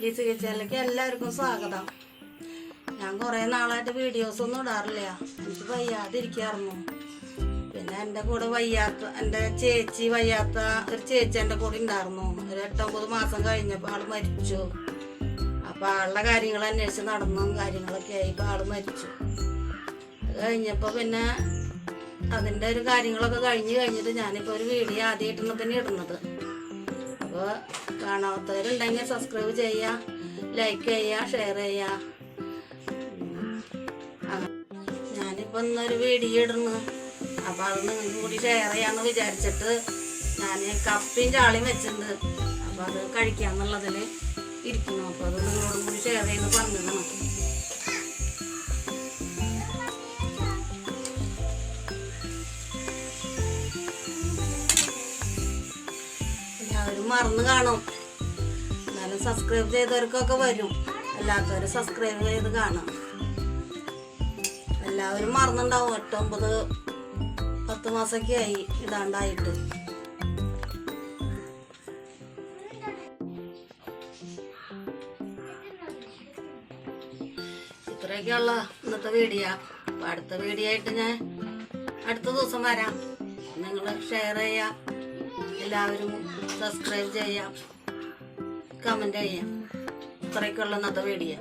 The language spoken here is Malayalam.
ലീസ് കിച്ചണിലേക്ക് എല്ലാവർക്കും സ്വാഗതം. ഞാൻ കുറേ നാളായിട്ട് വീഡിയോസ് ഒന്നും ഇടാറില്ല. എനിക്ക് വയ്യാതിരിക്കാറുന്നു പിന്നെ എന്റെ കൂടെ വയ്യാത്ത എന്റെ ചേച്ചി വയ്യാത്ത ഒരു ചേച്ചി എന്റെ കൂടെ ഉണ്ടായിരുന്നു. ഒരു എട്ടൊമ്പത് മാസം കഴിഞ്ഞപ്പോൾ ആൾ മരിച്ചു. അപ്പോൾ ആളുടെ കാര്യങ്ങൾ അന്വേഷിച്ച് നടന്നും കാര്യങ്ങളൊക്കെ ആയി ഇപ്പോൾ ആൾ മരിച്ചു. കഴിഞ്ഞപ്പോൾ പിന്നെ അതിന്റെ ഒരു കാര്യങ്ങളൊക്കെ കഴിഞ്ഞ് കഴിഞ്ഞിട്ട് ഞാനിപ്പോൾ ഒരു വീഡിയോ ആദ്യമായിട്ടാണ് പിന്നെ ഇടുന്നത്. അപ്പോൾ കാണാത്തവരുണ്ടെങ്കിൽ സബ്സ്ക്രൈബ് ചെയ്യുക ലൈക്ക് ചെയ്യുക ഷെയർ ചെയ്യുക ഞാനിപ്പോൾ ഇന്നൊരു വീഡിയോ ഇടുന്നു. അപ്പോൾ അത് നിങ്ങൾക്ക് കൂടി ഷെയർ ചെയ്യാമെന്ന് വിചാരിച്ചിട്ട് ഞാൻ കപ്പയും ചാളിയും വെച്ചിട്ടുണ്ട്. അപ്പോൾ അത് കഴിക്കാന്നുള്ളതിൽ ഇരിക്കുന്നു. അപ്പോൾ അത് നിങ്ങളോടും കൂടി ഷെയർ ചെയ്ത് പറഞ്ഞതാണ്. എല്ലാവരും മറന്നു കാണും. എന്നാലും സബ്സ്ക്രൈബ് ചെയ്തവർക്കൊക്കെ വരും. അല്ലാത്തവർ സബ്സ്ക്രൈബ് ചെയ്ത് കാണാം. എല്ലാവരും മറന്നുണ്ടാവും. എട്ടൊമ്പത് പത്ത് മാസമൊക്കെ ആയി ഇതാണ്ടായിട്ട്. ഇത്രയൊക്കെയുള്ള ഇന്നത്തെ വീഡിയോ. അപ്പം അടുത്ത വീഡിയോ ആയിട്ട് ഞാൻ അടുത്ത ദിവസം വരാം. നിങ്ങൾ ഷെയർ ചെയ്യാം എല്ലാവരും സബ്സ്ക്രൈബ് ചെയ്യാം. കമന്റ് ചെയ്യാം. ഇത്രയ്ക്കുള്ള നദ വീഡിയോ